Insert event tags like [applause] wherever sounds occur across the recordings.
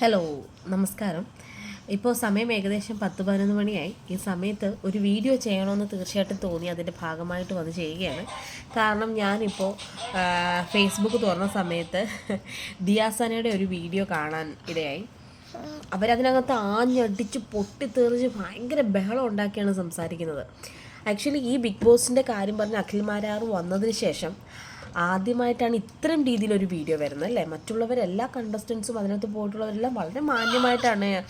Hello നമസ്കാരം. ഇപ്പോൾ സമയം ഏകദേശം പത്ത് പതിനൊന്ന് മണിയായി. ഈ സമയത്ത് ഒരു വീഡിയോ ചെയ്യണമെന്ന് തീർച്ചയായിട്ടും തോന്നി അതിന്റെ ഭാഗമായിട്ട് വന്ന് ചെയ്യുകയാണ്. കാരണം ഞാനിപ്പോൾ ഫേസ്ബുക്ക് തുറന്ന സമയത്ത് [laughs] ദിയാസനയുടെ ഒരു വീഡിയോ കാണാൻ ഇടയായി. അവരതിനകത്ത് ആഞ്ഞടിച്ച് പൊട്ടിത്തെറിച്ച് ഭയങ്കര ബഹളം ഉണ്ടാക്കിയാണ് സംസാരിക്കുന്നത്. ആക്ച്വലി ഈ ബിഗ് ബോസിന്റെ കാര്യം പറഞ്ഞ് അഖിൽ മാരാർ വന്നതിന് ശേഷം ആദ്യമായിട്ടാണ് ഇത്രയും രീതിയിലൊരു വീഡിയോ വരുന്നത് അല്ലേ? മറ്റുള്ളവരെല്ലാ കണ്ടസ്റ്റൻസും അതിനകത്ത് പോയിട്ടുള്ളവരെല്ലാം വളരെ മാന്യമായിട്ടാണ്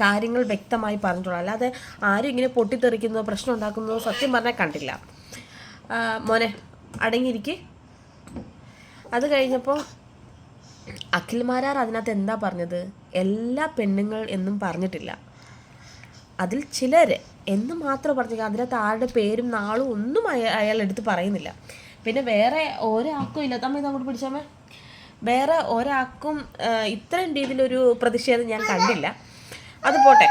കാര്യങ്ങൾ വ്യക്തമായി പറഞ്ഞിട്ടുള്ളത്. അല്ലാതെ ആരും ഇങ്ങനെ പൊട്ടിത്തെറിക്കുന്നതോ പ്രശ്നം ഉണ്ടാക്കുന്നതോ സത്യം പറഞ്ഞാൽ കണ്ടില്ല. മോനെ അടങ്ങിയിരിക്കെ. അത് കഴിഞ്ഞപ്പോൾ അഖിൽമാരാർ അതിനകത്ത് എന്താ പറഞ്ഞത്? എല്ലാ പെണ്ണുങ്ങൾ എന്നും പറഞ്ഞിട്ടില്ല. അതിൽ ചിലർ എന്ന് മാത്രം പറഞ്ഞു അതിനകത്ത് ആരുടെ പേരും നാളും ഒന്നും അയ- അയാൾ എടുത്ത് പറയുന്നില്ല. പിന്നെ വേറെ ഒരാൾക്കും ഇല്ല. തമ്മ ഇത് അങ്ങോട്ട് പിടിച്ചാമേ വേറെ ഒരാൾക്കും ഇത്രയും രീതിയിലൊരു പ്രതിഷേധം ഞാൻ കണ്ടില്ല. അത് പോട്ടെ.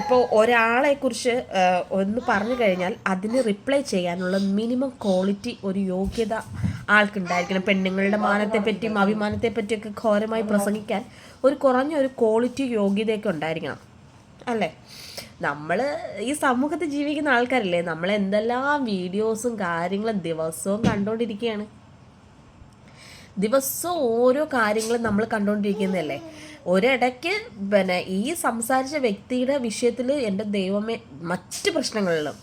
ഇപ്പോൾ ഒരാളെക്കുറിച്ച് കുറിച്ച് ഒന്ന് പറഞ്ഞു കഴിഞ്ഞാൽ അതിന് റിപ്ലൈ ചെയ്യാനുള്ള മിനിമം ക്വാളിറ്റി ഒരു യോഗ്യത ആൾക്കുണ്ടായിരിക്കണം. പെണ്ണുങ്ങളുടെ മാനത്തെ പറ്റിയും അഭിമാനത്തെ പറ്റിയൊക്കെ ഘോരമായി പ്രസംഗിക്കാൻ ഒരു കുറഞ്ഞ ഒരു ക്വാളിറ്റി യോഗ്യതയൊക്കെ ഉണ്ടായിരിക്കണം. അല്ലേ? നമ്മൾ ഈ സമൂഹത്തിൽ ജീവിക്കുന്ന ആൾക്കാരല്ലേ നമ്മൾ എന്തെല്ലാം വീഡിയോസും കാര്യങ്ങളും ദിവസവും കണ്ടുകൊണ്ടിരിക്കുകയാണ് ദിവസവും ഓരോ കാര്യങ്ങളും നമ്മൾ കണ്ടുകൊണ്ടിരിക്കുന്നതല്ലേ ഒരിടയ്ക്ക് പിന്നെ ഈ സംസാരിച്ച വ്യക്തിയുടെ വിഷയത്തിൽ എന്റെ ദൈവമേ മറ്റ് പ്രശ്നങ്ങളിലും.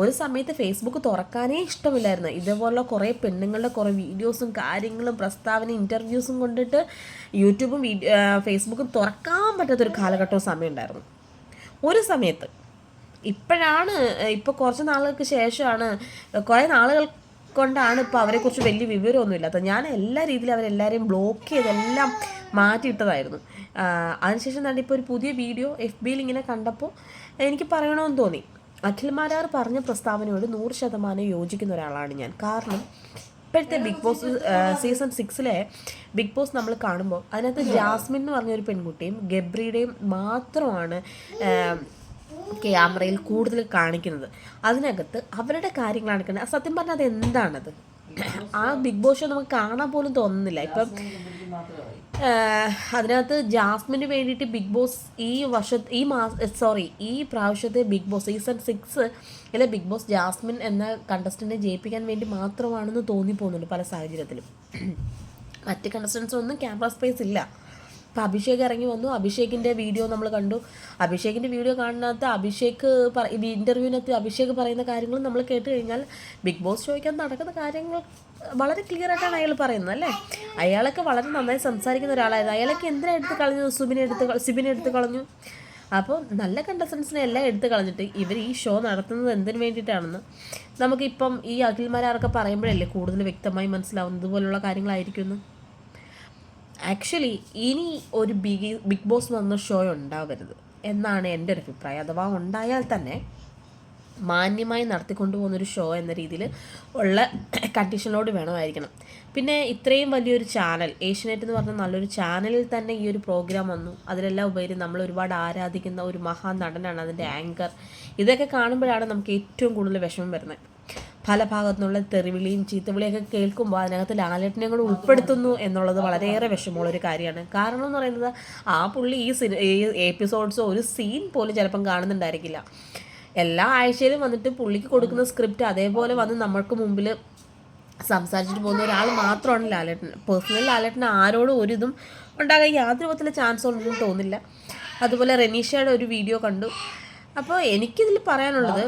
ഒരു സമയത്ത് ഫേസ്ബുക്ക് തുറക്കാനേ ഇഷ്ടമില്ലായിരുന്നു. ഇതേപോലുള്ള കുറേ പെണ്ണുങ്ങളുടെ കുറേ വീഡിയോസും കാര്യങ്ങളും പ്രസ്താവന ഇന്റർവ്യൂസും കൊണ്ടിട്ട് യൂട്യൂബും ഫേസ്ബുക്കും തുറക്കാൻ പറ്റാത്തൊരു കാലഘട്ടവും സമയം ഉണ്ടായിരുന്നു ഒരു സമയത്ത്. ഇപ്പോഴാണ് ഇപ്പോൾ കുറച്ച് നാളുകൾക്ക് ശേഷമാണ് കുറേ നാളുകൾ കൊണ്ടാണ് ഇപ്പോൾ അവരെക്കുറിച്ച് വലിയ വിവരമൊന്നും ഇല്ലാത്തത് ഞാൻ എല്ലാ രീതിയിലും അവരെല്ലാവരെയും ബ്ലോക്ക് ചെയ്തെല്ലാം മാറ്റിയിട്ടതായിരുന്നു. അതിനുശേഷം തന്നെ ഇപ്പോൾ ഒരു പുതിയ വീഡിയോ എഫ് ബിയിൽ ഇങ്ങനെ കണ്ടപ്പോൾ എനിക്ക് പറയണമെന്ന് തോന്നി. അഖിൽ മാരാർ പറഞ്ഞ പ്രസ്താവനയോട് നൂറ് ശതമാനം യോജിക്കുന്ന ഒരാളാണ് ഞാൻ. കാരണം ഇപ്പോഴത്തെ ബിഗ് ബോസ് സീസൺ സിക്സിലെ ബിഗ് ബോസ് നമ്മൾ കാണുമ്പോൾ അതിനകത്ത് ജാസ്മിൻ എന്ന് പറഞ്ഞൊരു പെൺകുട്ടിയും ഗബ്രിയുടെയും മാത്രമാണ് ക്യാമറയിൽ കൂടുതൽ കാണിക്കുന്നത്. അതിനകത്ത് അവരുടെ കാര്യങ്ങളാണ് കാണിക്കുന്നത് സത്യം പറഞ്ഞാൽ അത് എന്താണത് ആ ബിഗ് ബോസ് ഷോ നമുക്ക് കാണാൻ പോലും തോന്നുന്നില്ല. ഇപ്പം അതിനകത്ത് ജാസ്മിന് വേണ്ടിയിട്ട് ബിഗ് ബോസ് ഈ വർഷ ഈ മാസ സോറി ഈ പ്രാവശ്യത്തെ ബിഗ് ബോസ് സീസൺ സിക്സ് അല്ലെ ബിഗ് ബോസ് ജാസ്മിൻ എന്ന കണ്ടസ്റ്റന്റിനെ ജയിപ്പിക്കാൻ വേണ്ടി മാത്രമാണെന്ന് തോന്നിപ്പോകുന്നുണ്ട് പല സാഹചര്യത്തിലും. മറ്റ് കണ്ടസ്റ്റൻസ് ഒന്നും ക്യാമറ സ്പേസ് ഇല്ല. അപ്പോൾ അഭിഷേക് ഇറങ്ങി വന്നു. അഭിഷേകിന്റെ വീഡിയോ നമ്മൾ കണ്ടു. അഭിഷേകിന്റെ വീഡിയോ കാണുന്നതിനകത്ത് അഭിഷേക് പറ ഇന്റർവ്യൂവിനകത്ത് അഭിഷേക് പറയുന്ന കാര്യങ്ങൾ നമ്മൾ കേട്ട് കഴിഞ്ഞാൽ ബിഗ് ബോസ് ചോദിക്കാൻ നടക്കുന്ന കാര്യങ്ങൾ വളരെ ക്ലിയർ ആയിട്ടാണ് അയാൾ പറയുന്നത് അല്ലേ? അയാളൊക്കെ വളരെ നന്നായി സംസാരിക്കുന്ന ഒരാളായിരുന്നു. അയാളൊക്കെ എന്തിനാ എടുത്ത് കളഞ്ഞു സുബിനെ എടുത്ത് സുബിനെ എടുത്ത് കളഞ്ഞു. അപ്പോൾ നല്ല കണ്ടസ്റ്റൻസിനെ എല്ലാം എടുത്ത് കളഞ്ഞിട്ട് ഇവർ ഈ ഷോ നടത്തുന്നത് എന്തിനു വേണ്ടിയിട്ടാണെന്ന് നമുക്കിപ്പം ഈ അഖിൽമാരൊക്കെ പറയുമ്പോഴല്ലേ കൂടുതൽ വ്യക്തമായി മനസ്സിലാവുന്നത്? ഇതുപോലുള്ള കാര്യങ്ങളായിരിക്കുമെന്ന്. ആക്ച്വലി ഇനി ഒരു ബിഗ് ബിഗ് ബോസ് വന്ന ഷോ ഉണ്ടാവരുത് എന്നാണ് എന്റെ ഒരു അഭിപ്രായം. അഥവാ ഉണ്ടായാൽ തന്നെ മാന്യമായി നടത്തിക്കൊണ്ടു പോകുന്നൊരു ഷോ എന്ന രീതിയിൽ ഉള്ള കണ്ടീഷനിലോട് വേണമായിരിക്കണം. പിന്നെ ഇത്രയും വലിയൊരു ചാനൽ ഏഷ്യനെറ്റ് എന്ന് പറഞ്ഞ നല്ലൊരു ചാനലിൽ തന്നെ ഈ ഒരു പ്രോഗ്രാം വന്നു. അതിലെല്ലാം ഉപരി നമ്മൾ ഒരുപാട് ആരാധിക്കുന്ന ഒരു മഹാ നടനാണ് അതിന്റെ ആങ്കർ ഇതൊക്കെ കാണുമ്പോഴാണ് നമുക്ക് ഏറ്റവും കൂടുതൽ വിഷമം വരുന്നത്. പല ഭാഗത്തു നിന്നുള്ള തെറിവിളിയും ചീത്തവിളിയൊക്കെ കേൾക്കുമ്പോൾ അതിനകത്ത് ലാലേട്ടനെ കൂടെ ഉൾപ്പെടുത്തുന്നു എന്നുള്ളത് വളരെയേറെ വിഷമമുള്ളൊരു കാര്യമാണ്. കാരണം എന്ന് പറയുന്നത് ആ പുള്ളി ഈ സിനി ഈ എപ്പിസോഡ്സോ ഒരു സീൻ പോലും ചിലപ്പം കാണുന്നുണ്ടായിരിക്കില്ല. എല്ലാ ആഴ്ചയിലും വന്നിട്ട് പുള്ളിക്ക് കൊടുക്കുന്ന സ്ക്രിപ്റ്റ് അതേപോലെ വന്ന് നമ്മൾക്ക് മുമ്പിൽ സംസാരിച്ചിട്ട് പോകുന്ന ഒരാൾ മാത്രമാണ് ലാലേട്ടൻ. പേഴ്സണൽ ലാലേട്ടൻ ആരോടും ഒരിതും ഉണ്ടാകാൻ യാതൊരു വിധത്തിലെ ചാൻസ് ഉണ്ടെന്ന് തോന്നില്ല. അതുപോലെ റെനീഷയുടെ ഒരു വീഡിയോ കണ്ടു. അപ്പോൾ എനിക്കിതിൽ പറയാനുള്ളത്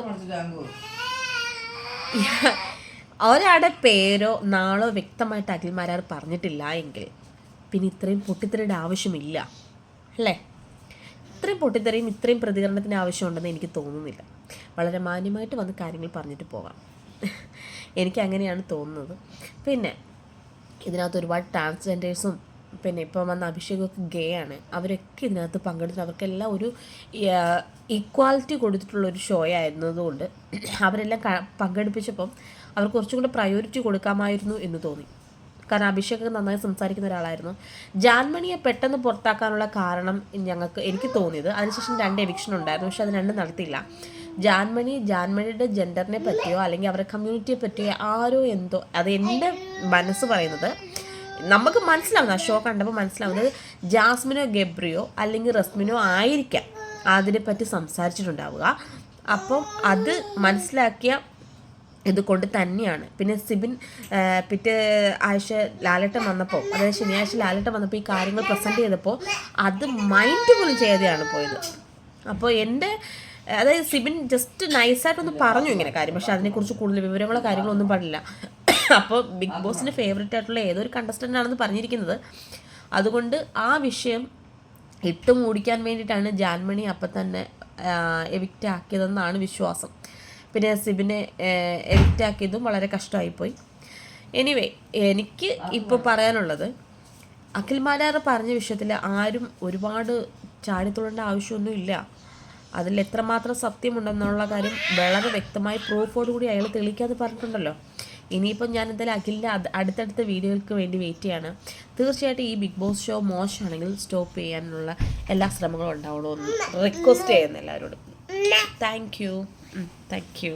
ഒരാളുടെ പേരോ നാളോ വ്യക്തമായിട്ട് അഖിൽമാരാർ പറഞ്ഞിട്ടില്ല എങ്കിൽ പിന്നെ ഇത്രയും പൊട്ടിത്തെറിയുടെ ആവശ്യമില്ല അല്ലേ? ഇത്രയും പൊട്ടിത്തെറിയും ഇത്രയും പ്രതികരണത്തിന് ആവശ്യമുണ്ടെന്ന് എനിക്ക് തോന്നുന്നില്ല. വളരെ മാന്യമായിട്ട് വന്ന് കാര്യങ്ങൾ പറഞ്ഞിട്ട് പോകാം. എനിക്ക് അങ്ങനെയാണ് തോന്നുന്നത്. പിന്നെ ഇതിനകത്ത് ഒരുപാട് ട്രാൻസ്ജെൻഡേഴ്സും പിന്നെ ഇപ്പം വന്ന അഭിഷേകമൊക്കെ ഗേ ആണ്. അവരൊക്കെ ഇതിനകത്ത് പങ്കെടുത്തിട്ട് അവർക്കെല്ലാം ഒരു ഈക്വാലിറ്റി കൊടുത്തിട്ടുള്ള ഒരു ഷോ ആയിരുന്നതുകൊണ്ട് അവരെല്ലാം പങ്കെടുപ്പിച്ചപ്പം അവർക്ക് കുറച്ചും കൂടെ പ്രയോറിറ്റി കൊടുക്കാമായിരുന്നു എന്ന് തോന്നി. കാരണം അഭിഷേക് നന്നായി സംസാരിക്കുന്ന ഒരാളായിരുന്നു. ജാൻമണിയെ പെട്ടെന്ന് പുറത്താക്കാനുള്ള കാരണം ഞങ്ങൾക്ക് എനിക്ക് തോന്നിയത് അതിനുശേഷം രണ്ട് എവിക്ഷൻ ഉണ്ടായിരുന്നു പക്ഷെ അത് രണ്ടും നടത്തിയില്ല. ജാൻമണി ജാൻമണിയുടെ ജെൻഡറിനെ പറ്റിയോ അല്ലെങ്കിൽ അവരുടെ കമ്മ്യൂണിറ്റിയെ പറ്റിയോ ആരോ എന്തോ അത് എന്റെ മനസ്സ് പറയുന്നത് നമുക്ക് മനസ്സിലാവുന്ന ആ ഷോ കണ്ടപ്പോൾ മനസ്സിലാവുന്നത് ജാസ്മിനോ ഗബ്രിയോ അല്ലെങ്കിൽ റസ്മിനോ ആയിരിക്കാം. അതിനെപ്പറ്റി സംസാരിച്ചിട്ടുണ്ടാവുക. അപ്പം അത് മനസ്സിലാക്കിയ ഇതുകൊണ്ട് തന്നെയാണ്. പിന്നെ സിബിൻ പിറ്റേ ആഴ്ച ലാലട്ടം വന്നപ്പോൾ അതായത് ശനിയാഴ്ച ലാലട്ടം വന്നപ്പോൾ ഈ കാര്യങ്ങൾ പ്രസന്റ് ചെയ്തപ്പോൾ അത് മൈൻഡ് പോലും ചെയ്യാതെയാണ് പോയത്. അപ്പോൾ എന്റെ അതായത് സിബിൻ ജസ്റ്റ് നൈസായിട്ടൊന്ന് പറഞ്ഞു ഇങ്ങനെ കാര്യം. പക്ഷെ അതിനെക്കുറിച്ച് കൂടുതൽ വിവരങ്ങളോ കാര്യങ്ങളോ ഒന്നും പറഞ്ഞില്ല. അപ്പോൾ ബിഗ് ബോസിന്റെ ഫേവറേറ്റ് ആയിട്ടുള്ള ഏതൊരു കണ്ടസ്റ്റന്റ് ആണെന്ന് പറഞ്ഞിരിക്കുന്നത്. അതുകൊണ്ട് ആ വിഷയം ഇട്ട് മൂടിക്കാൻ വേണ്ടിയിട്ടാണ് ജാൻമണി അപ്പം തന്നെ എവിക്റ്റ് ആക്കിയതെന്നാണ് വിശ്വാസം. പിന്നെ സിബിനെ എവിക്റ്റ് ആക്കിയതും വളരെ കഷ്ടമായിപ്പോയി. എനിവേ എനിക്ക് ഇപ്പോൾ പറയാനുള്ളത് അഖിൽ മാലാറ് പറഞ്ഞ വിഷയത്തിൽ ആരും ഒരുപാട് ചാടിത്തുള്ളേണ്ട ആവശ്യമൊന്നുമില്ല. അതിൽ എത്രമാത്രം സത്യമുണ്ടെന്നുള്ള കാര്യം വളരെ വ്യക്തമായി പ്രൂഫോടുകൂടി അയാൾ തെളിയിക്കാതെ പറഞ്ഞിട്ടുണ്ടല്ലോ. ഇനിയിപ്പം ഞാൻ എന്തായാലും അഖിലിന്റെ അടുത്തടുത്ത വീഡിയോകൾക്ക് വേണ്ടി വെയിറ്റ് ചെയ്യാണ്. തീർച്ചയായിട്ടും ഈ ബിഗ് ബോസ് ഷോ മോശമാണെങ്കിൽ സ്റ്റോപ്പ് ചെയ്യാനുള്ള എല്ലാ ശ്രമങ്ങളും ഉണ്ടാവണമെന്ന് റിക്വസ്റ്റ് ചെയ്യുന്നു എല്ലാവരോടും. Thank you thank you